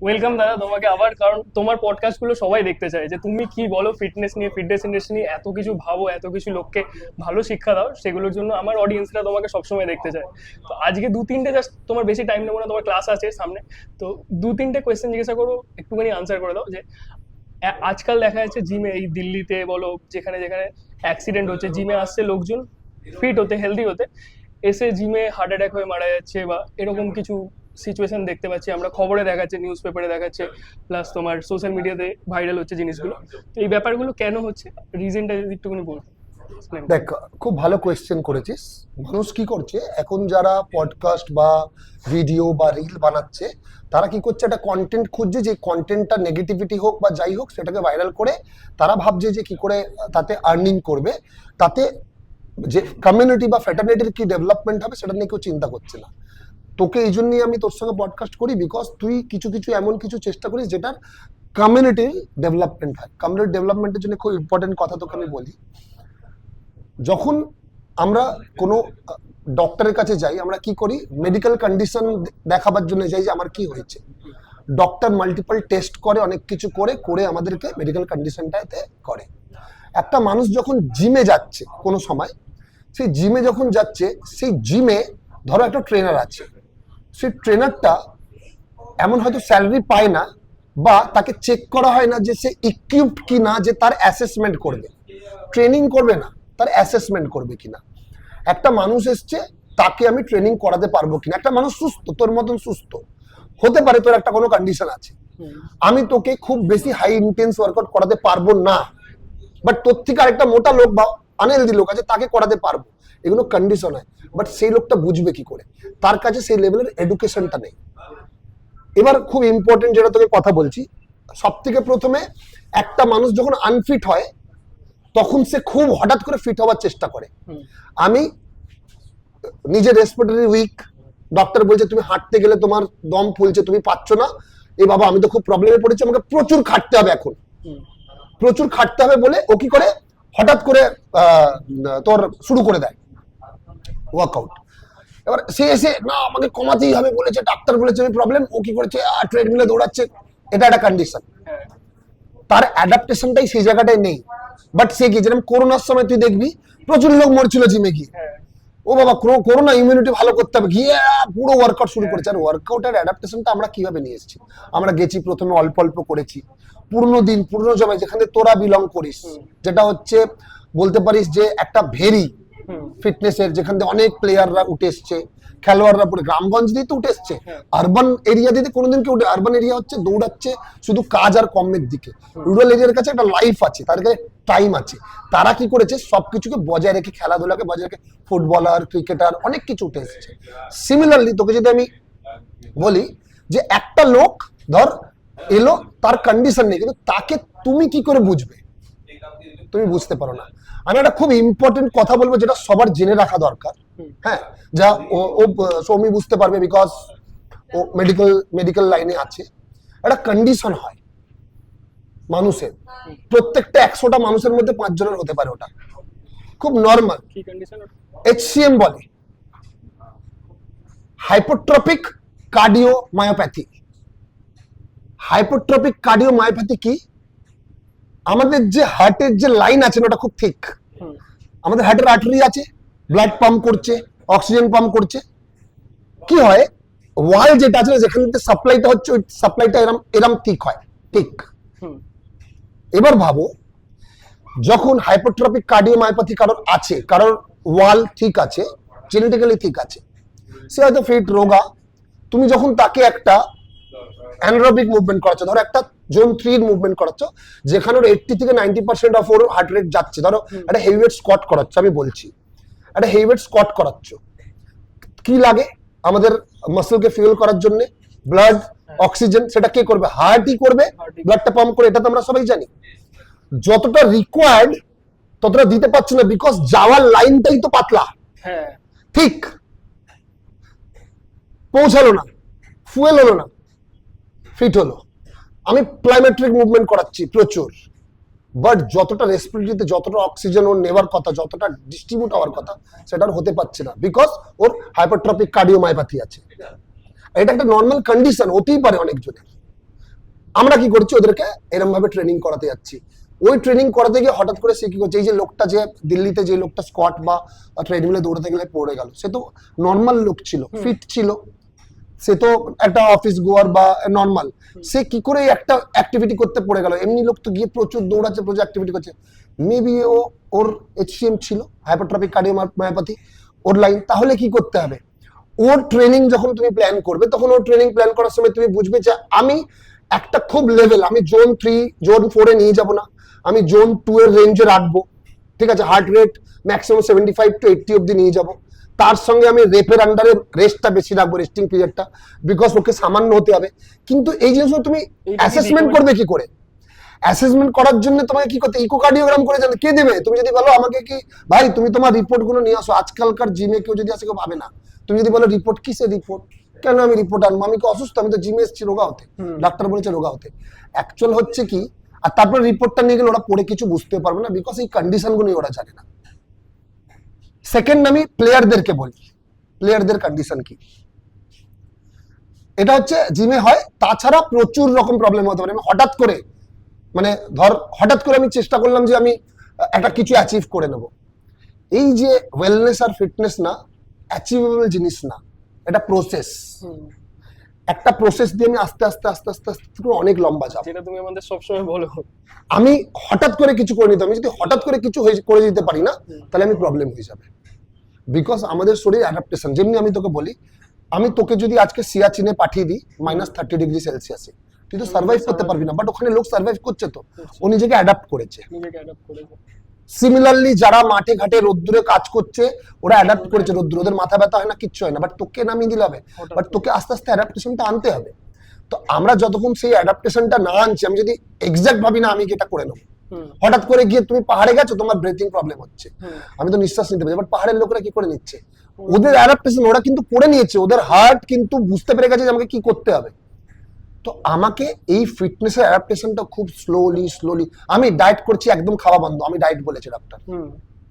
Welcome দাদা তোমাকে আবার কারণ তোমার পডকাস্টগুলো সবাই দেখতে চায় যে তুমি কি বলো ফিটনেস নিয়ে ফিটনেস ইন্ডাস্ট্রি নিয়ে এত কিছু ভাবো এত কিছু লোককে ভালো শিক্ষা দাও সেগুলোর জন্য আমার অডিয়েন্সরা তোমাকে সবসময় দেখতে চায়। তো আজকে দু তিনটে জাস্ট তোমার বেশি টাইম নেব না তোমার ক্লাস আছে সামনে। তো দু তিনটে কোয়েশ্চেন জিজ্ঞাসা করো একটুখানি আনসার করে দাও যে আজকাল দেখা যাচ্ছে জিমে এই দিল্লিতে বলো যেখানে যেখানে অ্যাক্সিডেন্ট হচ্ছে জিমে আসছে লোকজন ফিট হতে হেলদি হতে এসে জিমে হার্ট অ্যাটাক হয়ে মারা যাচ্ছে বা এরকম। কিছু সিচুয়েশন দেখতে পাচ্ছি, আমরা খবরে দেখাচ্ছে নিউজ পেপারে দেখাচ্ছে প্লাস তোমার সোশ্যাল মিডিয়াতে ভাইরাল হচ্ছে জিনিসগুলো। তো এই ব্যাপারগুলো কেন হচ্ছে? রিজনটা যদি একটুখানি বল। দেখ, খুব ভালো কোয়েশ্চেন করেছিস। মানুষ কি করছে? এখন যারা পডকাস্ট বা ভিডিও বা রিল বানাচ্ছে, তারা কি করছে? একটা কন্টেন্ট খুঁজছে, যে কন্টেন্টটা নেগেটিভিটি হোক বা যাই হোক, সেটাকে ভাইরাল করে তারা ভাবছে যে কি করে তাতে আর্নিং করবে। তাতে যে কমিউনিটি বা ফ্যাটার্নিটির কি ডেভেলপমেন্ট হবে, সেটা নিয়ে কেউ চিন্তা করছে না। তোকে এই জন্যই আমি তোর সঙ্গে পডকাস্ট করি বিকজ তুই কিছু কিছু এমন কিছু চেষ্টা করিস যেটার কমিউনিটির ডেভেলপমেন্ট হয়। কমিউনিটি ডেভেলপমেন্টের জন্য খুব ইম্পর্টেন্ট কথা তোকে আমি বলি। যখন আমরা কোনো ডক্টরের কাছে যাই, আমরা কি করি? মেডিকেল কন্ডিশন দেখাবার জন্য যাই যে আমার কি হয়েছে। ডক্টর মাল্টিপল টেস্ট করে, অনেক কিছু করে করে আমাদেরকে মেডিকেল কন্ডিশনটাতে করে। একটা মানুষ যখন জিমে যাচ্ছে কোনো সময়, সেই জিমে যখন যাচ্ছে, সেই জিমে ধরো একটা ট্রেনার আছে। সেই ট্রেনারটা এমন হয়তো স্যালারি পায় না বা তাকে চেক করা হয় না যে সে ইকুইপড কি না যে তার অ্যাসেসমেন্ট করবে। ট্রেনিং করবে না তার অ্যাসেসমেন্ট করবে কিনা। একটা মানুষ এসছে তাকে আমি ট্রেনিং করাতে পারব কিনা। একটা মানুষ সুস্থ তোর মতন সুস্থ। হতে পারে তোর একটা কোনো কন্ডিশন আছে। আমি তোকে খুব বেশি হাই ইন্টেন্স ওয়ার্কআউট করাতে পারব না। বাট তোর থেকে আরেকটা মোটা লোক বা আনহেলদি লোক আছে তাকে করাতে পারব। এগুলো কন্ডিশন হয়। বাট সেই লোকটা বুঝবে কি করে? তার কাছে সেই লেভেলের এডুকেশনটা নেই। এবার খুব ইম্পর্টেন্ট যেটা তোকে কথা বলছি সব থেকে প্রথমে একটা মানুষ যখন আনফিট হয় তখন সে খুব হঠাৎ করে ফিট হওয়ার চেষ্টা করে। আমি নিজে রেসপিরেটরি উইক ডক্টর বলছে তুমি হাঁটতে গেলে তোমার দম ফুলছে তুমি পাচ্ছ না। এ বাবা আমি তো খুব প্রবলেমে পড়েছি আমাকে প্রচুর খাটতে হবে এখন। প্রচুর খাটতে হবে বলে ও কি করে? হঠাৎ করে তোর শুরু করে দেয়। ওয়ার্কআউট এবার সে এসে, না, আমাকে কমাতেই হবে, বলেছে, ডাক্তার বলেছে, আমি প্রবলেম ও কি করেছে ট্রেডমিলে দৌড়াচ্ছে। এটা একটা কন্ডিশন তার অ্যাডাপ্টেশনটাই সেই জায়গাটায় নেই। বাট সে কি যেরকম করোনার সময় তুই দেখবি, প্রচুর লোক মরছিল জিমে গিয়ে। ও বাবা করো- করোনা ইমিউনিটি ভালো করতে হবে। গিয়ে পুরো ওয়ার্কআউট শুরু করেছে। আর ওয়ার্কআউটের অ্যাডাপ্টেশনটা আমরা কীভাবে নিয়ে এসেছি? আমরা গেছি প্রথমে অল্প অল্প করেছি। পুরনো দিন পুরনো সময় যেখানে তোরা বিলং করিস যেটা হচ্ছে বলতে পারিস যে একটা ভেরি ফিটনেসের যেখান থেকে অনেক প্লেয়াররা উঠে এসছে খেলোয়াড়রা পুরো গ্রামগঞ্জ দিয়ে তো উঠে এসছে। হ্যাঁ। আরবান এরিয়া দিয়ে কোনোদিন কেউ আরবান এরিয়া হচ্ছে দৌড়াচ্ছে শুধু কাজ আর কমের দিকে। রুরাল এরিয়ার কাছে একটা লাইফ আছে তার কাছে টাইম আছে। তারা কি করেছে? সবকিছুকে বজায় রেখে খেলাধুলাকে বজায় রেখে ফুটবলার ক্রিকেটার অনেক কিছু উঠে এসেছে। সিমিলারলি তোকে যদি আমি বলি যে একটা লোক ধর এলো তার কন্ডিশন নেই কিন্তু তাকে তুমি কি করে বুঝবে? তুমি বুঝতে পারো না। আমি একটা খুব ইম্পর্টেন্ট কথা বলব যেটা সবার জেনে রাখা দরকার। হ্যাঁ যা ও সৌমি বুঝতে পারবে বিকজ ও মেডিকেল মেডিকেল লাইনে আছে। একটা কন্ডিশন হয় মানুষের। প্রত্যেকটা একশোটা মানুষের মধ্যে পাঁচজনের হতে পারে ওটা। খুব নর্মাল এইচসিএম বলে hypertrophic cardio myopathy hypertrophic cardio myopathy কি? আমাদের যে হার্টের যে লাইন আছে না ওটা খুব ঠিক। আমাদের হার্টের আর্টারি আছে ব্লাড পাম্প করছে অক্সিজেন পাম্প করছে। কি হয়? ওয়াল যেটা আছে যেখান থেকে সাপ্লাইটা হচ্ছে ওই সাপ্লাইটা এরম এরম ঠিক হয় ঠিক। এবার ভাবো যখন হাইপোট্রপিক কার্ডিওমায়োপ্যাথি কারোর আছে কারোর ওয়াল ঠিক আছে জেনেটিক্যালি ঠিক আছে সে হয়তো ফিট রোগা। তুমি যখন তাকে একটা অ্যানারোবিক মুভমেন্ট করাচ্ছ। ধরো একটা জোন থ্রির মুভমেন্ট করাচ্ছ যেখানে ওর এইটটি থেকে নাইনটি পার্সেন্ট অফ ওর হার্ট রেট যাচ্ছে। ধরো একটা হেভিওয়েট স্কট করাচ্ছ আমি বলছি। একটা হেভিওয়েট স্কট করাচ্ছ। কি লাগে আমাদের মাসলকে ফিউল করার জন্য? ব্লাড অক্সিজেন সেটা কে করবে? হার্টই করবে। ব্লাডটা পাম্প করে এটা তো আমরা সবাই জানি। যতটা রিকোয়ার্ড ততটা দিতে পারছে না বিকজ যাওয়ার লাইনটাই তো পাতলা। হ্যাঁ। ঠিক। পৌঁছালো না। ফুয়েল হলো না। ফিট হলো। আমি প্লাইমেট্রিক মুভমেন্ট করাচ্ছি প্রচুর। বাট যতটা রেসপিরেটরিতে যতটা অক্সিজেন ওর নেওয়ার কথা যতটা ডিস্ট্রিবিউট হওয়ার কথা সেটা হতে পারছে না বিকজ ওর হাইপারট্রপিক কার্ডিওমায়োপ্যাথি আছে। এটা একটা নর্মাল কন্ডিশন হতেই পারে অনেকজনের। আমরা কি করছি ওদেরকে এরকম ভাবে ট্রেনিং করাতে যাচ্ছি। ওই ট্রেনিং করাতে গিয়ে হঠাৎ করে সে কি করছে এই যে লোকটা যে দিল্লিতে যে লোকটা স্কোয়াট বা ট্রেডমিলে দৌড়াতে গেলে পড়ে গেল সে তো নর্মাল লোক ছিল ফিট ছিল। সে তো একটা অফিস গোয়ার বা নর্মাল সে কি করে একটা অ্যাক্টিভিটি করতে পড়ে গেল? এমনি লোক তো গিয়ে প্রচুর দৌড়াচ্ছে প্রচুর অ্যাক্টিভিটি করছে। মেবি ও ওর এইচসিএম ছিল হাইপারট্রপিক কার্ডিওমায়োপ্যাথি ওর লাইন তাহলে কি করতে হবে? ওর ট্রেনিং যখন তুমি প্ল্যান করবে তখন ওর ট্রেনিং প্ল্যান করার সময় তুমি বুঝবে যে আমি একটা খুব লেভেল আমি জোন থ্রি জোন ফোরে নিয়ে যাব না। আমি জোন টু এর রেঞ্জে রাখব। ঠিক আছে heart rate maximum seventy five to eighty অব্দি নিয়ে যাব। তার সঙ্গে আমি রেপের আন্ডারে রেস্টটা বেশি রাখব রেস্টিং পিরিয়ডটা বিকজ ওকে সামান্য হতে হবে। কিন্তু এই জিনিসগুলো তুমি অ্যাসেসমেন্ট করবে কি করে? অ্যাসেসমেন্ট করার জন্য তোমাকে কি করতে ইকোকার্ডিওগ্রাম করে জানো কে দেবে? তুমি যদি বলো আমাকে কি ভাই তুমি তোমার রিপোর্টগুলো নিয়ে আসো। আজকালকার জিমে কেউ যদি আসে কেউ পাবে না। তুমি যদি বলো রিপোর্ট কিসের রিপোর্ট কেন আমি রিপোর্ট আনব? আমি কি অসুস্থ? আমি তো জিমে এসেছি রোগা হতে। ডাক্তার বলেছে রোগা হতে। অ্যাকচুয়াল হচ্ছে কি আর তারপর রিপোর্টটা নিয়ে গেলে ওরা পড়ে কিছু বুঝতে পারবে না বিকজ এই কন্ডিশনগুলো ওরা জানে না। সেকেন্ড আমি প্লেয়ারদেরকে বলি। প্লেয়ারদের কন্ডিশন কি? এটা হচ্ছে জিমে হয়, তাছাড়া প্রচুর রকম প্রবলেম হতে পারে। আমি হঠাৎ করে মানে ধর, হঠাৎ করে আমি চেষ্টা করলাম যে আমি, একটা কিছু অ্যাচিভ করে নেব। এই যে ওয়েলনেস আর ফিটনেস না অ্যাচিভেবল জিনিস না, এটা প্রসেস। একটা প্রসেস দিয়ে আমি আস্তে আস্তে আস্তে আস্তে আস্তে করে অনেক লম্বা যাব। যেটা তুমি আমাদের সবসময় বলো। আমি হঠাৎ করে কিছু করে নিতে আমি যদি হঠাৎ করে কিছু করে দিতে পারি না তাহলে আমি প্রবলেম হয়ে যাবে। বিকজ আমাদের শরীর অ্যাডাপ্টেশন যেমনি আমি তোকে বলি আমি তোকে যদি আজকে সিয়াচিনে পাঠিয়ে দিই মাইনাস থার্টি ডিগ্রি সেলসিয়াসে তুই তো সার্ভাইভ করতে পারবি না বাট ওখানে লোক সার্ভাইভ করছে তো। ও নিজেকে অ্যাডাপ্ট করেছে। নিজেকে অ্যাডাপ্ট করেছ। সিমিলারলি যারা মাঠে ঘাটে রোদ্দুরে কাজ করছে ওরা অ্যাডাপ্ট করেছে রোদ্দুর। ওদের মাথা ব্যথা হয় না কিচ্ছু হয় না। বাট তোকে নামিয়ে দিলে হবে। বাট তোকে আস্তে আস্তে অ্যাডাপ্টেশনটা আনতে হবে। তো আমরা যতক্ষণ সেই অ্যাডাপ্টেশনটা না আনছি আমি যদি এক্সাক্ট ভাবি না আমি এটা করে নেব? হঠাৎ করে গিয়ে তুমি পাহাড়ে গেছো তোমার ব্রেথিং প্রবলেম হচ্ছে। আমি তো নিঃশ্বাস নিতে পারি বাট পাহাড়ের লোকেরা কি করে নিচ্ছে? ওদের অ্যাডাপ্টেশন ওরা কিন্তু করে নিয়েছে। ওদের হার্ট কিন্তু বুঝতে পেরে গেছে যে আমাকে কি করতে হবে। তো আমাকে এই ফিটনেসের অ্যাডাপ্টেশনটা খুব স্লোলি স্লোলি আমি ডায়েট করছি একদম খাওয়া বন্ধ আমি ডায়েট বলেছি ডাক্তার হুম।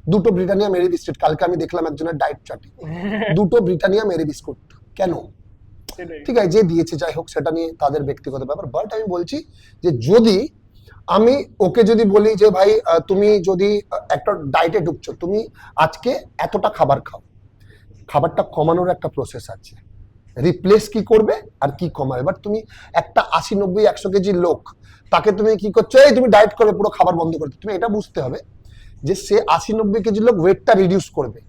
দুটো ব্রিটানিয়া মেরি বিস্কুট কালকে আমি দেখলাম একজনের ডায়েট চার্টে দুটো ব্রিটানিয়া মেরি বিস্কুট কেন? ঠিক আছে যে দিয়েছে যাই হোক সেটা নিয়ে তাদের ব্যক্তিগত ব্যাপার। বাট আমি বলছি যে যদি আমি ওকে যদি বলি যে ভাই তুমি যদি একটা ডায়েটে ঢুকছো তুমি আজকে এতটা খাবার খাও। খাবারটা কমানোর একটা প্রসেস আছে। রিপ্লেস কি করবে আর কি কমাবে? বাট তুমি একটা আশি নব্বই একশো কেজি লোক তাকে তুমি কি করছ? এই তুমি ডায়েট করবে পুরো খাবার বন্ধ করে দিও। তুমি এটা বুঝতে হবে যে সে আশি নব্বই কেজি লোক ওয়েটটা রিডিউস করবে।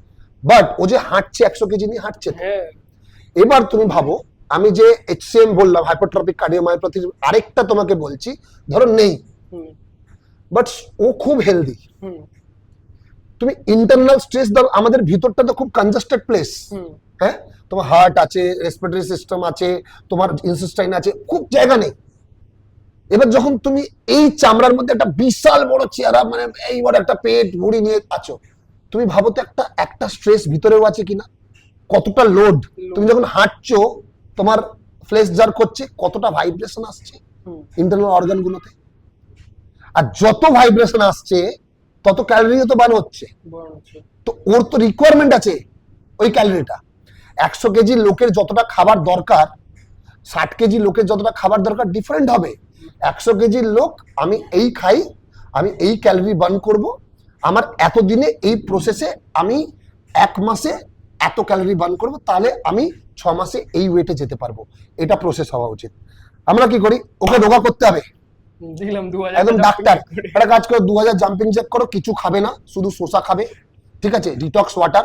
বাট ও যে হাঁটছে একশো কেজি নিয়ে হাঁটছে হ্যাঁ। এবার তুমি ভাবো আমি যে এইচসিএম বললাম হাইপারট্রপিক কার্ডিওমায়োপ্যাথির আরেকটা তোমাকে বলছি ধরো নেই। বাট ও খুব হেলদি তুমি ইন্টারনাল স্ট্রেস দাও আমাদের ভিতরটা তো খুব কনজাস্টেড প্লেস হ্যাঁ? তোমার হার্ট আছে রেসপিরেটরি সিস্টেম আছে তোমার ইনসিস্টাইন আছে খুব জায়গা নেই। এবার যখন তুমি এই চামড়ার মধ্যে একটা বিশাল বড় চেহারা মানে এই বড় একটা পেট ভুড়ি নিয়ে আছো তুমি ভাবো তো একটা একটা স্ট্রেস ভিতরেও আছে কিনা? কতটা লোড তুমি যখন হাঁটছো তোমার ফ্লেশ জার করছে কতটা ভাইব্রেশন আসছে ইন্টারনাল অর্গান গুলোতে? আর যত ভাইব্রেশন আসছে তত ক্যালোরিও তো বার্ন হচ্ছে হচ্ছে তো ওর তো রিকোয়ারমেন্ট আছে ওই ক্যালোরিটা একশো কেজি লোকের যতটা খাবার দরকার ষাট কেজি লোকের যতটা খাবার দরকার ডিফারেন্ট হবে। একশো কেজির লোক আমি এই খাই আমি এই ক্যালোরি বার্ন করব। আমার এতদিনে এই প্রসেসে আমি এক মাসে এত ক্যালোরি বার্ন করব তাহলে আমি ছ মাসে এই ওয়েটে যেতে পারব। এটা প্রসেস হওয়া উচিত। আমরা কি করি? ওকে রোগা করতে হবে। একদম ডাক্তার একটা কাজ করো দু হাজার জাম্পিং চেক করো কিছু খাবে না শুধু শসা খাবে ঠিক আছে? ডিটক্স ওয়াটার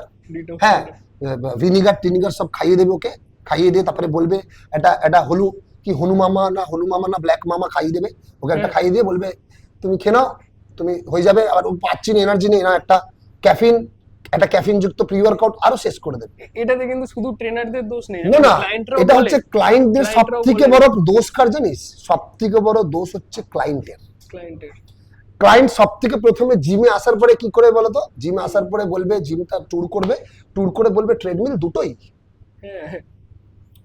হ্যাঁ। ভিনিগার টিনিগার সব খাইয়ে দেবে ওকে? খাইয়ে দিয়ে তারপরে বলবে এটা এটা হলু কি হনু মামা না হনু মামা না ব্ল্যাক মামা খাইয়ে দেবে? ওকে একটা খাইয়ে দিয়ে বলবে তুমি খেয়ে নাও তুমি হয়ে যাবে। আবার ও পাচ্ছি না এনার্জি নেই না একটা ক্যাফিন একটা ক্যাফিন যুক্ত প্রি ওয়ার্কআউট আরও শেষ করে দেবে। এটাতে কিন্তু শুধু ট্রেনারদের দোষ নেই না না এটা হচ্ছে ক্লায়েন্টদের সব Client-রাও থেকে বড় দোষ কার জানিস? সব থেকে বড় দোষ হচ্ছে ক্লায়েন্টের ক্লায়েন্টের ক্লায়েন্ট সব থেকে প্রথমে জিমে আসার পরে কি করে বলতো? জিমে আসার পরে বলবে জিমটা ট্যুর করবে। ট্যুর করে বলবে ট্রেডমিল দুটোই।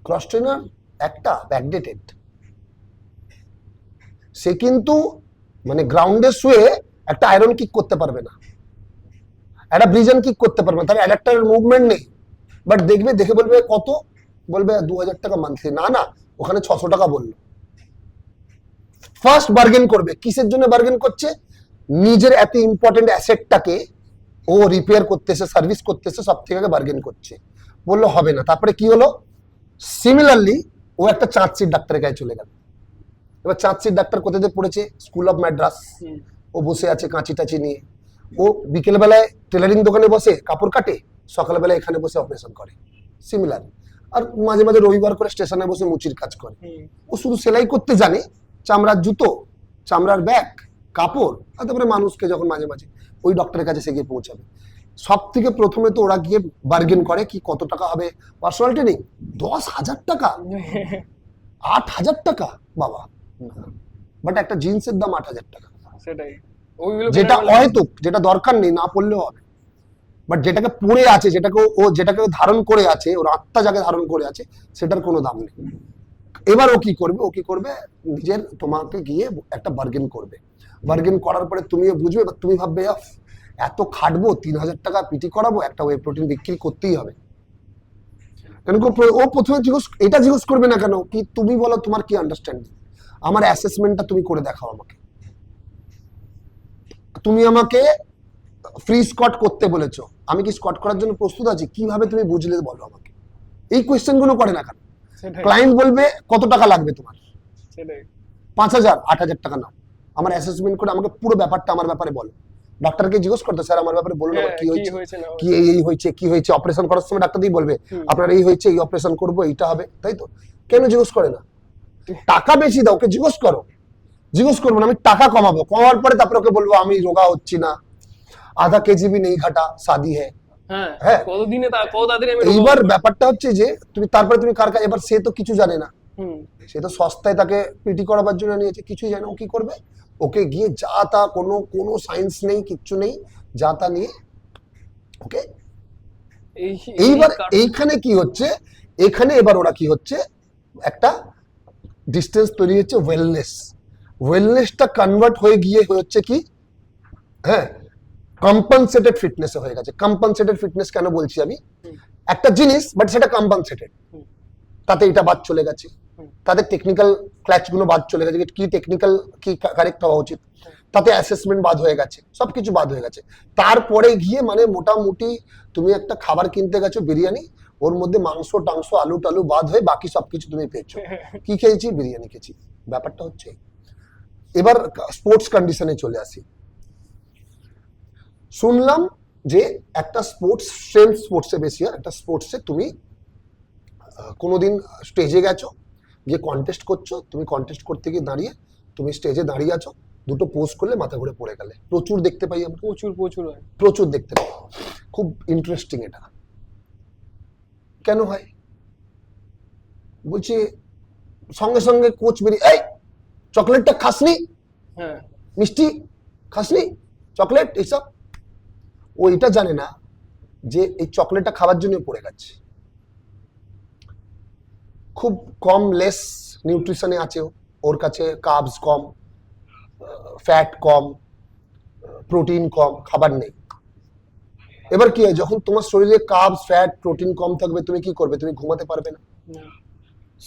ক্রস ট্রেনার একটা ব্যাকডেটেড সে কিন্তু মানে গ্রাউন্ডে শুয়ে একটা আয়রন কিক করতে পারবে না। একটা ব্রিজন কিক করতে পারবে না। তার অ্যাডাপ্টারের মুভমেন্ট নেই। বাট দেখবে, দেখে বলবে কত? বলবে দু হাজার টাকা মান্থলি না না, ওখানে ছশো টাকা বলল। ফার্স্ট বার্গেন করবে। কিসের জন্য বার্গেন করছে? নিজের এত ইম্পর্টেন্ট অ্যাসেটটাকে ও রিপেয়ার করতেছে সার্ভিস করতেছে সব থেকে আগে বার্গেন করছে। বলল হবে না। তারপরে কি হলো? সিমিলারলি ও একটা চাঁদসির ডাক্তারের কাছে চলে গেল। এবার চাঁদসির ডাক্তার কোথায় পড়েছে? স্কুল অফ ম্যাড্রাস ও বসে আছে কাঁচি টাচি নিয়ে। ও বিকেলবেলায় টেলারিং দোকানে বসে কাপড় কাটে সকালবেলা এখানে বসে অপারেশন করে। সিমিলার আর মাঝে মাঝে রবিবার করে স্টেশনে বসে মুচির কাজ করে। ও শুধু সেলাই করতে জানে চামড়ার জুতো চামড়ার ব্যাগ কাপড় আর তারপরে মানুষকে যখন মাঝে মাঝে ওই ডক্টরের কাছে সে গিয়ে পৌঁছাবে। সব থেকে প্রথমে তো ওরা গিয়ে বার্গেন করে কি কত টাকা হবে? পার্সোনাল ট্রেনিং দশ হাজার টাকা? আট হাজার টাকা? বাবা। বাট একটা জিন্সের দাম আট হাজার টাকা। সেটাই। যেটা হয়তো যেটা দরকার নেই না পড়লেও হবে। বাট যেটাকে পড়ে আছে যেটাকে ও যেটাকে ধারণ করে আছে ওর আত্মা যাকে ধারণ করে আছে সেটার কোনো দাম নেই। এবার ও কি করবে? ও কি করবে? নিজের তোমাকে গিয়ে একটা বার্গেন করবে। বার্গেন করার পরে তুমিও বুঝবে এবার তুমি ভাববে "আফ, এত খাটবো তিন হাজার টাকা পিটি করাবো একটা ওয়ে প্রোটিন বিক্রি করতেই হবে। কেন ও প্রথমে জিজ্ঞেস এটা জিজ্ঞেস করবে না কেন? কি তুমি বলো তোমার কি আন্ডারস্ট্যান্ডিং আমার অ্যাসেসমেন্টটা তুমি করে দেখাও আমাকে। তুমি আমাকে ফ্রি স্কট করতে বলেছ। আমি কি স্কট করার জন্য প্রস্তুত আছি? কীভাবে তুমি বুঝলে বলো আমাকে। এই কোয়েশ্চেনগুলো করে না কেন? ক্লায়েন্ট বলবে কত টাকা লাগবে তোমার? পাঁচ হাজার আট হাজার টাকা নাও। আমার অ্যাসেসমেন্ট করে আমাকে পুরো ব্যাপারটা আমার ব্যাপারে বলো। ডাক্তারকে জিজ্ঞেস করতে স্যার আমার ব্যাপারে বলুন আমার হ্যাঁ, কি হয়েছে? কি এই হয়েছে কি হয়েছে? অপারেশন করার সময় ডাক্তার দিয়ে বলবে আপনার এই হয়েছে এই অপারেশন করব এইটা হবে। তাই তো? কেন জিজ্ঞেস করে না? টাকা বেশি দাও ওকে জিজ্ঞেস করো। জিজ্ঞেস করব না আমি টাকা কমাবো। কমাবার পরে তারপরে ওকে বলব আমি রোগা হচ্ছি না। আধা কেজি বি নেই ঘাটা শাদি হ্যাঁ। হ্যাঁ হ্যাঁ। কতদিনে তা কত তাড়াতাড়ি আমি এইবার ব্যাপারটা হচ্ছে যে তুমি তারপরে তুমি কার এবার সে তো কিছু জানে না। সে তো সস্তায় তাকে পিটি করাবার জন্য নিয়েছে কিছুই জানে ও কি করবে? ওকে গিয়ে যা তা কোনো কোনো সায়েন্স নেই কিচ্ছু নেই যা তা নিয়ে ওকে? এইবার এইখানে কি হচ্ছে? এখানে এবার ওরা কি হচ্ছে? একটা ডিস্টেন্স তৈরি হচ্ছে ওয়েলনেস ওয়েলনেসটা কনভার্ট হয়ে গিয়ে হচ্ছে কি? হ্যাঁ কম্পানসেটেড ফিটনেসে হয়ে গেছে। কম্পানসেটেড ফিটনেস কেন বলছি আমি? একটা জিনিস বাট সেটা কম্পানসেটেড তাতে এটা বাদ চলে গেছে। তাদের টেকনিক্যাল ক্ল্যাচগুলো বাদ চলে গেছে কি টেকনিক্যাল কি কারেক্ট হওয়া উচিত তাতে অ্যাসেসমেন্ট বাদ হয়ে গেছে সবকিছু বাদ হয়ে গেছে। তারপরে গিয়ে মানে মোটামুটি তুমি একটা খাবার কিনতে গেছো বিরিয়ানি ওর মধ্যে মাংস টাংস আলু টালু বাদ হয়ে বাকি সবকিছু তুমি পেয়েছ। কি খেয়েছি? বিরিয়ানি খেয়েছি। ব্যাপারটা হচ্ছে এই। এবার স্পোর্টস কন্ডিশনে চলে আসি। শুনলাম যে একটা স্পোর্টস স্ট্রেংথ স্পোর্টসে বেশি হয় একটা স্পোর্টসে তুমি আহ, কোনোদিন স্টেজে গেছো গিয়ে কন্টেস্ট করছ তুমি কন্টেস্ট করতে গিয়ে দাঁড়িয়ে তুমি স্টেজে দাঁড়িয়ে আছো দুটো পোস্ট করলে মাথা ঘুরে পড়ে গেলে। প্রচুর দেখতে পাই আমরা। প্রচুর প্রচুর হয়। প্রচুর দেখতে পাই। খুব ইন্টারেস্টিং এটা। কেন হয়? বলছি সঙ্গে সঙ্গে কোচ বেরিয়ে এই চকলেটটা খাসনি? হ্যাঁ। মিষ্টি খাসনি? চকলেট এইসব? ও এটা জানে না যে এই চকলেটটা খাওয়ার জন্য পড়ে গেছে। খুব কম লেস নিউট্রিশনে আছে ওর কাছে কার্বস কম ফ্যাট কম প্রোটিন কম খাবার নেই। এবার কি হয় যখন তোমার শরীরে কাবস ফ্যাট প্রোটিন কম থাকবে তুমি কি করবে? তুমি ঘুমাতে পারবে না।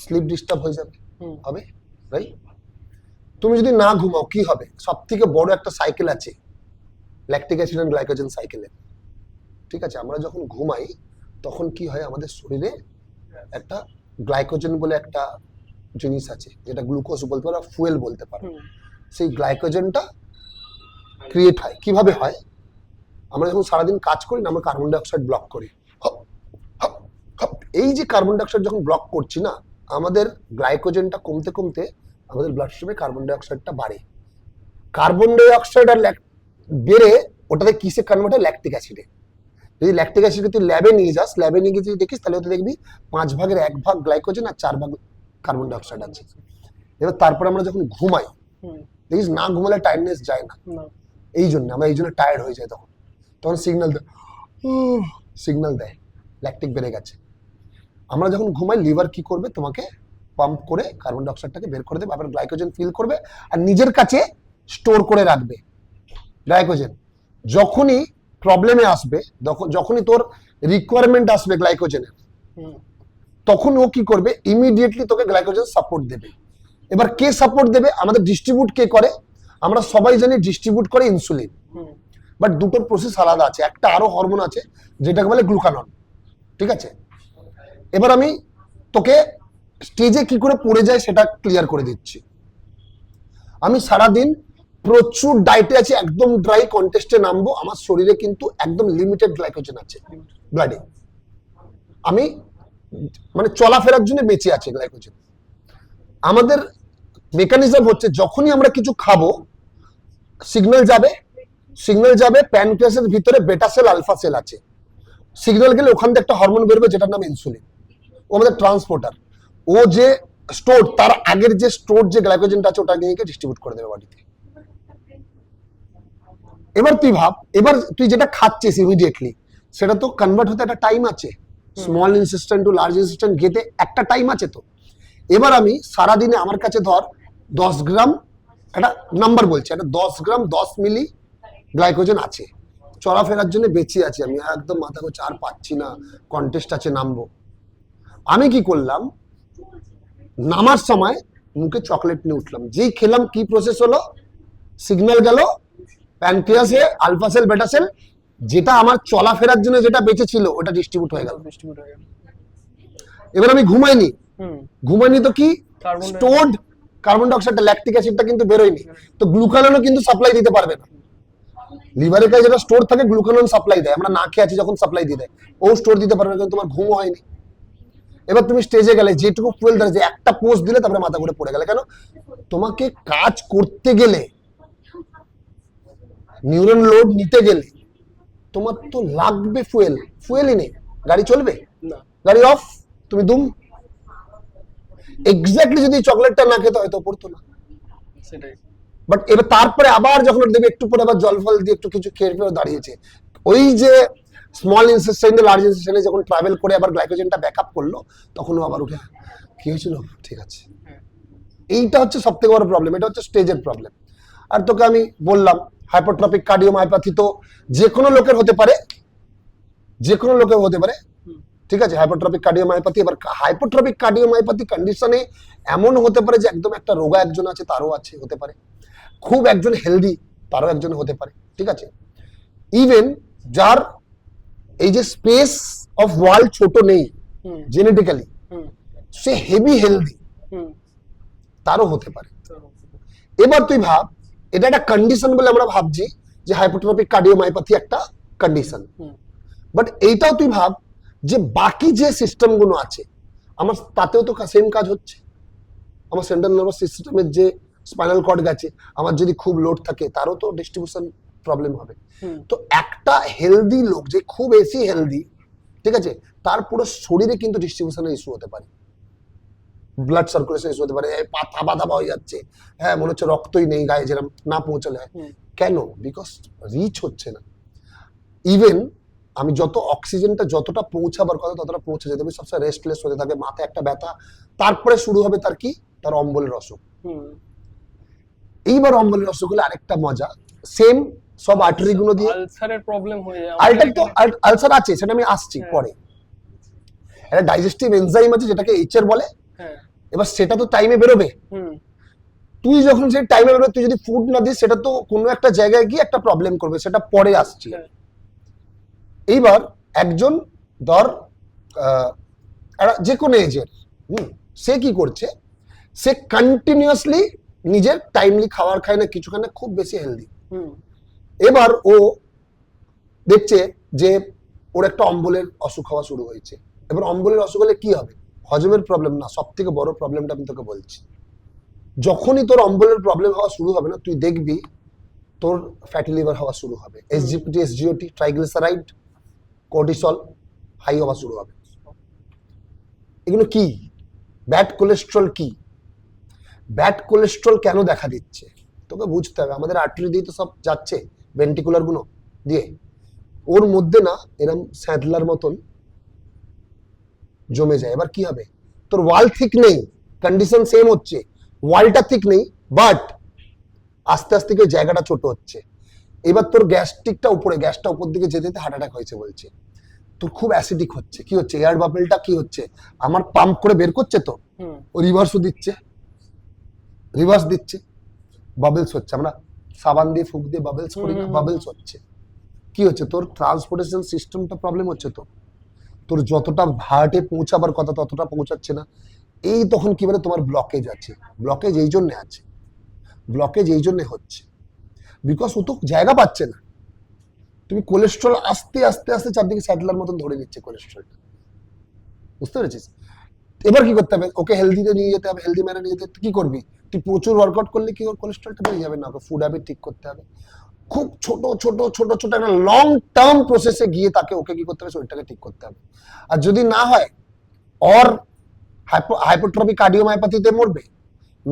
স্লিপ ডিস্টার্ব হয়ে যাবে। হবে? রাইট তুমি যদি না ঘুমাও কি হবে? সব থেকে বড় একটা সাইকেল আছে। ল্যাকটিক অ্যাসিড অ্যান্ড গ্লাইকোজেন সাইকেলের ঠিক আছে? আমরা যখন ঘুমাই তখন কি হয়? আমাদের শরীরে একটা গ্লাইকোজেন বলে একটা জিনিস আছে যেটা গ্লুকোজ বলতে পারো ফুয়েল বলতে পারো। সেই গ্লাইকোজেনটা ক্রিয়েট হয়। কীভাবে হয়? আমরা যখন সারাদিন কাজ করি না আমরা কার্বন ডাইঅক্সাইড ব্লক করি। এই যে কার্বন ডাইঅক্সাইড যখন ব্লক করছি না আমাদের গ্লাইকোজেনটা কমতে কমতে আমাদের ব্লাড স্ট্রিমে কার্বন ডাইঅক্সাইডটা বাড়ে। কার্বন ডাইঅক্সাইড আর বেড়ে ওটাতে কিসে কনভার্ট হয়? ল্যাকটিক অ্যাসিডে যদি ল্যাকটিক অ্যাসিড তুই ল্যাবে নিয়ে যাস ল্যাবে নিয়ে গিয়ে যদি দেখিস তাহলে ওতে দেখবি পাঁচ ভাগের এক ভাগ গ্লাইকোজেন আর চার ভাগ কার্বন ডাইঅক্সাইড আছে। এবার তারপরে আমরা যখন ঘুমাই দেখিস না ঘুমালে টায়ার্ডনেস যায় না। এই জন্য আমরা এই জন্য টায়ার্ড হয়ে যায় তখন। তখন সিগন্যাল দেয় সিগন্যাল দেয়। ল্যাকটিক বেড়ে গেছে। আমরা যখন ঘুমাই লিভার কি করবে? তোমাকে পাম্প করে কার্বন ডাইঅক্সাইডটাকে বের করে দেবে আবার গ্লাইকোজেন ফিল করবে আর নিজের কাছে স্টোর করে রাখবে। গ্লাইকোজেন যখনই প্রবলেমে আসবে যখনই তোর রিকোয়ারমেন্ট আসবে গ্লাইকোজেনের তখন ও কি করবে? ইমিডিয়েটলি তোকে গ্লাইকোজেন সাপোর্ট দেবে। এবার কে সাপোর্ট দেবে? আমাদের ডিস্ট্রিবিউট কে করে? আমরা সবাই জানি ডিস্ট্রিবিউট করে ইনসুলিন হুম। বাট দুটোর প্রসেস আলাদা আছে। একটা আরও হরমোন আছে যেটাকে বলে গ্লুকানন ঠিক আছে? এবার আমি তোকে স্টেজে কি করে পড়ে যায় সেটা ক্লিয়ার করে দিচ্ছি। আমি সারাদিন প্রচুর ডায়েটে আছে, একদম ড্রাই কন্টেস্টে নামবো, আমার শরীরে কিন্তু একদম লিমিটেড গ্লাইকোজেন আছে ব্লাডে আমি মানে চলাফেরার জন্য বেঁচে আছে গ্লাইকোজেন আমাদের মেকানিজম হচ্ছে, যখনই আমরা কিছু খাব সিগন্যাল যাবে সিগন্যাল যাবে প্যানক্রিয়াসের ভিতরে বেটা সেল আলফা সেল আছে। সিগন্যাল গেলে ওখান থেকে একটা হরমোন বেরোবে, যেটার নাম ইনসুলিন ও আমাদের ট্রান্সপোর্টার ও যে স্টোর তার আগের যে স্টোর যে গ্লাইকোজেনটা আছে, ওটা নিয়ে ডিস্ট্রিবিউট করে দেবে বডিতে এবার তুই ভাব এবার তুই যেটা খাচ্ছিস ইমিডিয়েটলি সেটা তো কনভার্ট হতে একটা টাইম আছে। Small intestine to large intestine গেতে একটা টাইম আছে তো। এবার আমি সারাদিনে আমার কাছে ধর দশ গ্রাম একটা নাম্বার বলছি একটা দশ গ্রাম দশ মিলি গ্লাইকোজেন আছে। চলাফেরার জন্য বেঁচে আছি আমি একদম মাথা করছে আর পাচ্ছি না কন্টেস্ট আছে নামবো। আমি কি করলাম? নামার সময় মুখে চকলেট নিয়ে উঠলাম। যেই খেলাম কি প্রসেস হলো? সিগন্যাল গেল প্যানক্রিয়াসে আলফা সেল বেটা সেল যেটা আমার চলাফেরার জন্য যেটা বেঁচে ছিল ওটা ডিস্ট্রিবিউট হয়ে গেল। ডিস্ট্রিবিউট হয়ে গেল। এবার আমি ঘুমাইনি। ঘুমাইনি তো কি? স্টোর্ড কার্বন ডাইঅক্সাইড ল্যাকটিক অ্যাসিডটা কিন্তু বেরোয়নি। তো গ্লুকাননও কিন্তু সাপ্লাই দিতে পারবে না। লিভারের কাছে যেটা স্টোর থাকে গ্লুকানন সাপ্লাই দেয়। আমরা না খেয়ে আছি যখন সাপ্লাই দিয়ে দেয়। ও স্টোর দিতে পারবে না কিন্তু তোমার ঘুমও হয়নি। এবার তুমি স্টেজে গেলে যেটুকু ফুয়েল ধরেছে একটা পোস্ট দিলে তারপরে মাথা ঘুরে পড়ে গেলে। কেন? তোমাকে কাজ করতে গেলে নিউরন লোড নিতে গেলে তোমার তো লাগবে ফুয়েল ফুয়েলই নেই। গাড়ি চলবে? না। গাড়ি অফ তুমি দুম? এক্স্যাক্টলি যদি চকলেটটা না খেতে হয়তো পড়তো না। সেটাই। বাট এবার তারপরে আবার যখন দেবে একটু পরে আবার জল ফল দিয়ে একটু কিছু খেয়ে ফেলে দাঁড়িয়েছে। ওই যে স্মল ইনসেস্টাইন লার্জ ইনসেস্টাইনে যখন ট্রাভেল করে আবার গ্লাইকোজেনটা ব্যাকআপ করল তখন ও আবার উঠে কি হয়েছিল? ঠিক আছে। এইটা হচ্ছে সব থেকে বড় প্রবলেম এটা হচ্ছে স্টেজের প্রবলেম আর তোকে আমি বললাম হাইপোট্রপিক কার্ডিওমায়োপ্যাথি তো যে কোনো লোকের হতে পারে যে কোনো লোকের হতে পারে ঠিক আছে? হাইপোট্রপিক কার্ডিওমায়োপ্যাথি এবার হাইপোট্রপিক কার্ডিওমায়োপ্যাথি কন্ডিশনে এমন হতে পারে যে একদম একটা রোগা একজন আছে তারও আছে হতে পারে। খুব একজন হেলদি তারও একজন হতে পারে ঠিক আছে? ইভেন যার এই যে স্পেস অফ ওয়াল ছোট নেই জেনেটিক্যালি সে হেভি হেলদি তারও হতে পারে। এবার তুই ভাব এটা একটা কন্ডিশন বলে আমরা ভাবছি যে হাইপোট্রপিক কার্ডিওমায়োপ্যাথি একটা কন্ডিশন বাট এইটাও তুই ভাব যে বাকি যে সিস্টেমগুলো আছে আমার তাতেও তো সেম কাজ হচ্ছে। আমার সেন্ট্রাল নার্ভাস সিস্টেমের যে স্পাইনাল কর্ড গেছে আমার যদি খুব লোড থাকে তারও তো ডিস্ট্রিবিউশন প্রবলেম হবে। তো একটা হেলদি লোক যে খুব বেশি হেলদি ঠিক আছে? তার পুরো শরীরে কিন্তু ডিস্ট্রিবিউশনের ইস্যু হতে পারে। ব্লাড সার্কুলেশন ইস্যু হতে পারে এই পা থাবা থাবা হয়ে যাচ্ছে হ্যাঁ মনে হচ্ছে রক্তই নেই গায়ে যেরকম না পৌঁছালে। কেন? বিকজ রিচ হচ্ছে না। ইভেন আমি যত অক্সিজেনটা যতটা পৌঁছাবার কথা ততটা পৌঁছে যেতে হবে সবসময় রেস্টলেস হতে থাকে মাথায় একটা ব্যথা তারপরে শুরু হবে তার কি? তার অম্বলের অসুখ। হুম। এইবার অম্বলের অসুখ হলে আরেকটা মজা সেম সব আর্টারি গুলো দিয়ে আলসারের প্রবলেম হয়ে যায়। তো আলসার আছে সেটা আমি আসছি হ্যাঁ। পরে। একটা ডাইজেস্টিভ এনজাইম আছে যেটাকে এইচ এর বলে এবার সেটা তো টাইমে বেরোবে। হুম। তুই যখন সেই টাইমে বেরোবে তুই যদি ফুড না দিস সেটা তো কোনো একটা জায়গায় গিয়ে একটা প্রবলেম করবে সেটা পরে আসছি। এইবার একজন ধর আহ, যে কোনো এজের হুম সে কি করছে? সে কন্টিনিউয়াসলি নিজের টাইমলি খাবার খায় না কিছু খায় না খুব বেশি হেলদি হুম। এবার ও দেখছে যে ওর একটা অম্বলের অসুখ হওয়া শুরু হয়েছে। এবার অম্বলের অসুখ হলে কি হবে? হজমের প্রবলেম না সব থেকে বড় প্রবলেমটা আমি তোকে বলছি। যখনই তোর অম্বলের প্রবলেম হওয়া শুরু হবে না তুই দেখবি তোর ফ্যাটি লিভার হওয়া শুরু হবে। SGPT SGOT triglyceride cortisol high হওয়া শুরু হবে। এগুলো কি? ব্যাড কোলেস্ট্রল কি? ব্যাড কোলেস্ট্রল কেন দেখা দিচ্ছে? তোকে বুঝতে হবে। আমাদের আর্টারি দিয়ে তো সব যাচ্ছে ভেন্টিকুলারগুলো দিয়ে। ওর মধ্যে না এরম স্যাঁতলার মতন জমে যায়। এবার কি হবে? তোর ওয়াল ঠিক নেই কন্ডিশন সেম হচ্ছে। ওয়ালটা ঠিক নেই বাট আস্তে আস্তে করে জায়গাটা ছোট হচ্ছে। এবার তোর গ্যাস্ট্রিকটা উপরে গ্যাসটা উপর দিকে যেতে যেতে হার্ট অ্যাটাক হয়েছে বলছে। তোর খুব অ্যাসিডিক হচ্ছে। কি হচ্ছে? এয়ার বাবলটা কি হচ্ছে? আমার পাম্প করে বের করছে তো? ও রিভার্সও দিচ্ছে। রিভার্স দিচ্ছে। বাবলস হচ্ছে। আমরা সাবান দিয়ে ফুক দিয়ে বাবলস করি না বাবলস হচ্ছে। কি হচ্ছে? তোর ট্রান্সপোর্টেশন সিস্টেমটা প্রবলেম হচ্ছে তো? তোর যতটা হার্টে পৌঁছাবার কথা ততটা পৌঁছাচ্ছে না। এই তখন কি বলে? তোমার ব্লকেজ আছে। ব্লকেজ এই জন্যে আছে। ব্লকেজ এই জন্যে হচ্ছে। বিকজ ও তো জায়গা পাচ্ছে না। তুমি কোলেস্ট্রল আস্তে আস্তে আস্তে চারদিকে স্যাটেলার মতন ধরে নিচ্ছে কোলেস্ট্রলটা বুঝতে পেরেছিস? এবার কি করতে হবে? ওকে হেলদিতে নিয়ে যেতে হবে হেলদি ম্যানে নিয়ে যেতে কি করবি? তুই প্রচুর ওয়ার্কআউট করলে কি কোলেস্ট্রলটা বেড়ে যাবে না? ওকে ফুড হ্যাবিট ঠিক করতে হবে। খুব ছোট ছোট ছোট ছোট একটা লং টার্ম প্রসেসে গিয়ে তাকে ওকে কি করতে হবে? শরীরটাকে ঠিক করতে হবে। আর যদি না হয় অর হাইপোট্রপিক কার্ডিওমায়োপ্যাথিতে মরবে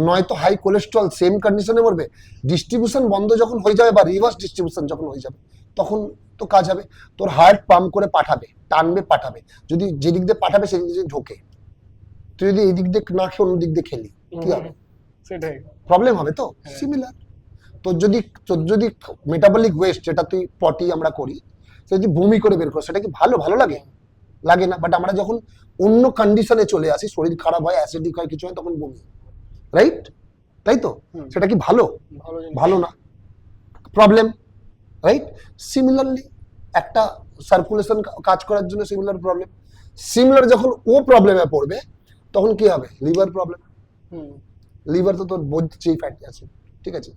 নয়তো হাই কোলেস্ট্রল সেম কন্ডিশনে মরবে ডিস্ট্রিবিউশন বন্ধ যখন হয়ে যাবে বা রিভার্স ডিস্ট্রিবিউশন যখন হয়ে যাবে তখন তো কাজ হবে। তোর হার্ট পাম্প করে পাঠাবে টানবে পাঠাবে। যদি যেদিক দিয়ে পাঠাবে সেদিক দিয়ে ঢোকে। তুই যদি এই দিক দিয়ে না খেয়ে অন্য দিক দিয়ে খেলি কি হবে? সেটাই। প্রবলেম হবে তো? হ্যাঁ। সিমিলার তোর যদি তোর যদি মেটাবলিক ওয়েস্ট যেটা তুই পটি আমরা করি সে যদি বমি করে বের করো সেটা কি ভালো? ভালো লাগে? লাগে না। বাট আমরা যখন অন্য কন্ডিশনে চলে আসি শরীর খারাপ হয় অ্যাসিডিক হয় কিছু হয় তখন বমি। রাইট তাই তো। সেটা কি ভালো? ভালো না। প্রবলেম রাইট সিমিলারলি একটা সার্কুলেশন কাজ করার জন্য সিমিলার প্রবলেম সিমিলার যখন ও প্রবলেমে পড়বে তখন কি হবে? লিভার প্রবলেম লিভার তো তোর বলছেই ফ্যাটি অ্যাসিড ঠিক আছে?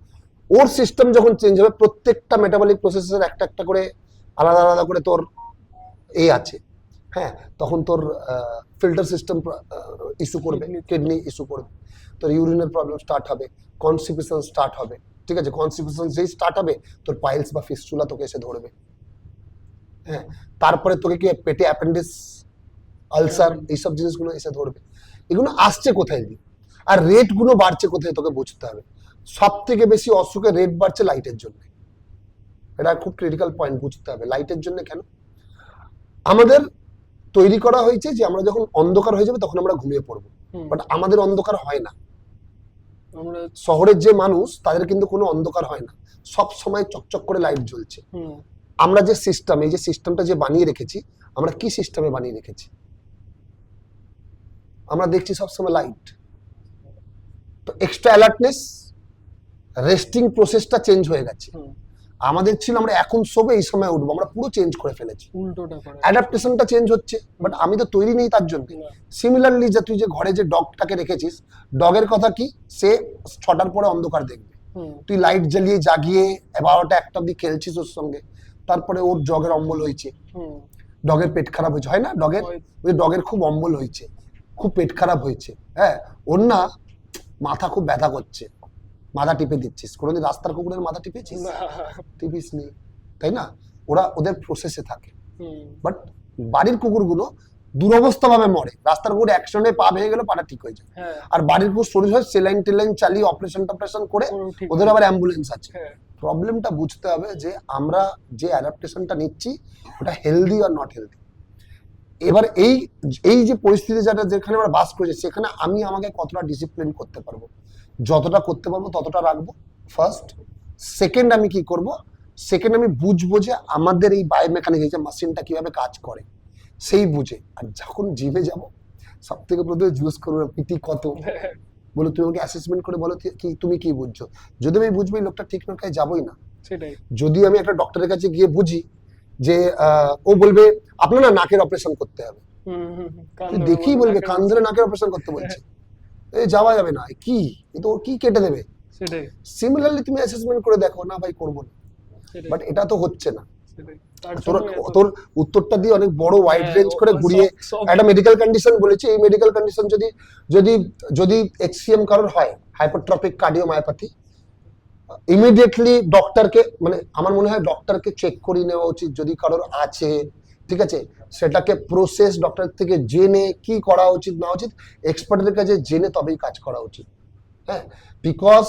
ওর সিস্টেম যখন চেঞ্জ হবে প্রত্যেকটা মেটাবলিক প্রসেসের একটা একটা করে আলাদা আলাদা করে তোর এ আছে। হ্যাঁ তখন তোর ফিল্টার সিস্টেম ইস্যু করবে কিডনি ইস্যু করবে। তোর ইউরিনের প্রবলেম স্টার্ট হবে কনস্টিপেশন স্টার্ট হবে ঠিক আছে? কনস্টিপেশন যেই স্টার্ট হবে তোর পাইলস বা ফিস্টুলা তোকে এসে ধরবে। হ্যাঁ তারপরে তোকে কি পেটে অ্যাপেন্ডিস আলসার এইসব জিনিসগুলো এসে ধরবে। এগুলো আসছে কোথায় দিয়ে আর রেটগুলো বাড়ছে কোথায় তোকে বুঝতে হবে। সব থেকে বেশি অসুখের রেট বাড়ছে লাইটের জন্য। এটা খুব ক্রিটিক্যাল পয়েন্ট বুঝতে হবে। লাইটের জন্য কেন? আমাদের তৈরি করা হয়েছে যে আমরা যখন অন্ধকার হয়ে যাবে তখন আমরা ঘুমিয়ে পড়ব। বাট আমাদের অন্ধকার হয় না। শহরের যে মানুষ তাদের কিন্তু কোনো অন্ধকার হয় না। সব সময় চকচক করে লাইট জ্বলছে। আমরা যে সিস্টেম এই যে সিস্টেমটা যে বানিয়ে রেখেছি আমরা কি সিস্টেমে বানিয়ে রেখেছি? আমরা দেখছি সবসময় লাইট তো এক্সট্রা অ্যালার্টনেস রেস্টিং প্রসেসটা চেঞ্জ হয়ে গেছে। আমাদের ছিল আমরা এখন শোবে এই সময় উঠবো আমরা পুরো চেঞ্জ করে ফেলেছি। উল্টোটা অ্যাডাপ্টেশনটা চেঞ্জ হচ্ছে বাট আমি তো তৈরি নেই তার জন্য। সিমিলারলি যে তুই যে ঘরে যে ডগটাকে রেখেছিস ডগের কথা কি? সে ছটার পরে অন্ধকার দেখবে। তুই লাইট জ্বালিয়ে জাগিয়ে বারোটা একটা অব্দি খেলছিস ওর সঙ্গে তারপরে ওর জগের অম্বল হয়েছে। ডগের পেট খারাপ হয়েছে হয় না ডগের। ওই ডগের খুব অম্বল হয়েছে খুব পেট খারাপ হয়েছে হ্যাঁ? ওর না মাথা খুব ব্যথা করছে। মাথা টিপে দিচ্ছিস। কোনোদিন রাস্তার কুকুরের মাথা টিপেছিস? টিপিস নেই তাই না? ওরা ওদের প্রসেসে থাকে। বাট বাড়ির কুকুরগুলো দুরবস্থা ভাবে মরে। রাস্তার কুকুর অ্যাকশনে পা ভেঙে গেলে পাটা ঠিক হয়ে যায়। হ্যাঁ। আর বাড়ির কুকুর শরীর হয় সেলাইন টেলাইন চালিয়ে অপারেশন টপারেশন করে ওদের আবার অ্যাম্বুলেন্স আছে। হ্যাঁ। প্রবলেমটা বুঝতে হবে যে আমরা যে অ্যাডাপ্টেশনটা নিচ্ছি ওটা হেলদি আর নট হেলদি এবার এই এই যে পরিস্থিতি যেটা যেখানে আমরা বাস করছি সেখানে আমি আমাকে কতটা ডিসিপ্লিন করতে পারব? যতটা করতে পারব ততটা রাখব। ফার্স্ট সেকেন্ড আমি কি করব? সেকেন্ড আমি বুঝব যে আমাদের এই বায়োমেকানিক এই যে মেশিনটা কীভাবে কাজ করে সেই বুঝে। আর যখন জিমে যাব সব থেকে প্রথমে জুস করব পিটি কত? বলে তুমি আমাকে অ্যাসেসমেন্ট করে বলো কি তুমি কি বুঝছ? যদি আমি বুঝব এই লোকটা ঠিক নয় যাবোই না। সেটাই। যদি আমি একটা ডক্টরের কাছে গিয়ে বুঝি যে ও বলবে আপনার না নাকের অপারেশন করতে হবে। বলে বলবে কান ধরে নাকের অপারেশন করতে বলছে। এই যাওয়া যাবে না। কি? এ তো ও কি কেটে দেবে? সিমিলারলি তুমি অ্যাসেসমেন্ট করে দেখো না ভাই করব না। বাট এটা তো হচ্ছে না। তোর তোর উত্তরটা দিয়ে অনেক বড় ওয়াইড হ্যাঁ, রেঞ্জ করে ঘুরিয়ে একটা মেডিকেল কন্ডিশন বলেছি। এই মেডিকেল কন্ডিশন যদি যদি যদি এইচসিএম কারোর হয় হাইপারট্রপিক কার্ডিওমায়োপ্যাথি ইমিডিয়েটলি ডক্টরকে মানে আমার মনে হয় ডক্টরকে চেক করিয়ে নেওয়া উচিত যদি কারোর আছে, ঠিক আছে? সেটাকে প্রসেস ডক্টর থেকে জেনে কি করা উচিত, না উচিত এক্সপার্টের কাছে জেনে তবেই কাজ করা উচিত। হ্যাঁ? বিকজ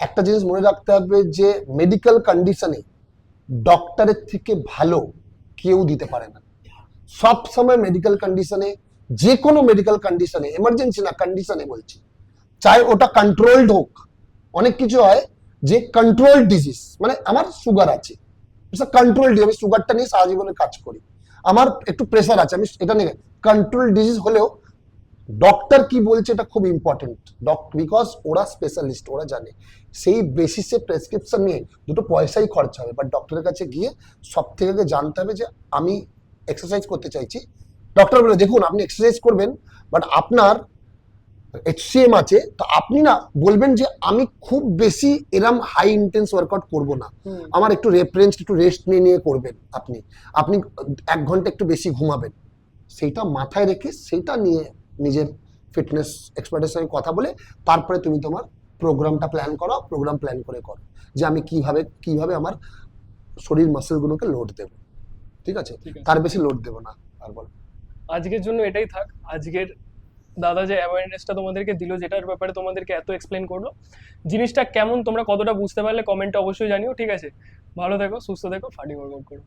একটা জিনিস মনে রাখতে হবে যে মেডিকেল কন্ডিশনে ডক্টরের থেকে ভালো কেউ দিতে পারে না। সব সময় মেডিকেল কন্ডিশনে যে কোনো মেডিকেল কন্ডিশনে এমার্জেন্সি না কন্ডিশনে বলছি। চাই ওটা কন্ট্রোলড হোক। অনেক কিছু হয় যে কন্ট্রোল ডিজিজ মানে আমার সুগার আছে। কন্ট্রোল আমি সুগারটা নিয়ে সারা জীবনে কাজ করি। আমার একটু প্রেশার আছে, আমি এটা নিয়ে কন্ট্রোল ডিজিজ হলেও ডক্টর কি বলছে এটা খুব ইম্পর্টেন্ট বিকজ ওরা স্পেশালিস্ট ওরা জানে। সেই বেসিসে প্রেসক্রিপশন নিয়ে দুটো পয়সাই খরচা হবে। বাট ডক্টরের কাছে গিয়ে সব থেকে আগে জানতে হবে যে আমি এক্সারসাইজ করতে চাইছি। ডক্টর বলে, দেখুন, আপনি এক্সারসাইজ করবেন বাট আপনার এইচসিএম আছে তো আপনি না বলবেন যে আমি খুব বেশি এরম হাই ইন্টেন্স ওয়ার্কআউট করব না। আমার একটু রেফারেন্স একটু রেস্ট নিয়ে নিয়ে করবেন আপনি। আপনি এক ঘণ্টা একটু বেশি ঘুমাবেন। সেইটা মাথায় রেখে সেইটা নিয়ে নিজের ফিটনেস এক্সপার্টের সঙ্গে কথা বলে তারপরে তুমি তোমার প্রোগ্রামটা প্ল্যান করো প্রোগ্রাম প্ল্যান করে করো যে আমি কীভাবে কীভাবে আমার শরীর মাসেলগুলোকে লোড দেবো। ঠিক আছে? তার বেশি লোড দেবো না আর বলো। আজকের জন্য এটাই থাক। আজকের দাদা যে অ্যাওয়ারনেসটা তোমাদেরকে দিল, যেটার ব্যাপারে তোমাদেরকে এত এক্সপ্লেন করল, জিনিসটা কেমন তোমরা কতটা বুঝতে পারলে কমেন্টে অবশ্যই জানিও, ঠিক আছে? ভালো থেকো, সুস্থ থেকো ফাটি ওয়ার্কআউট করো।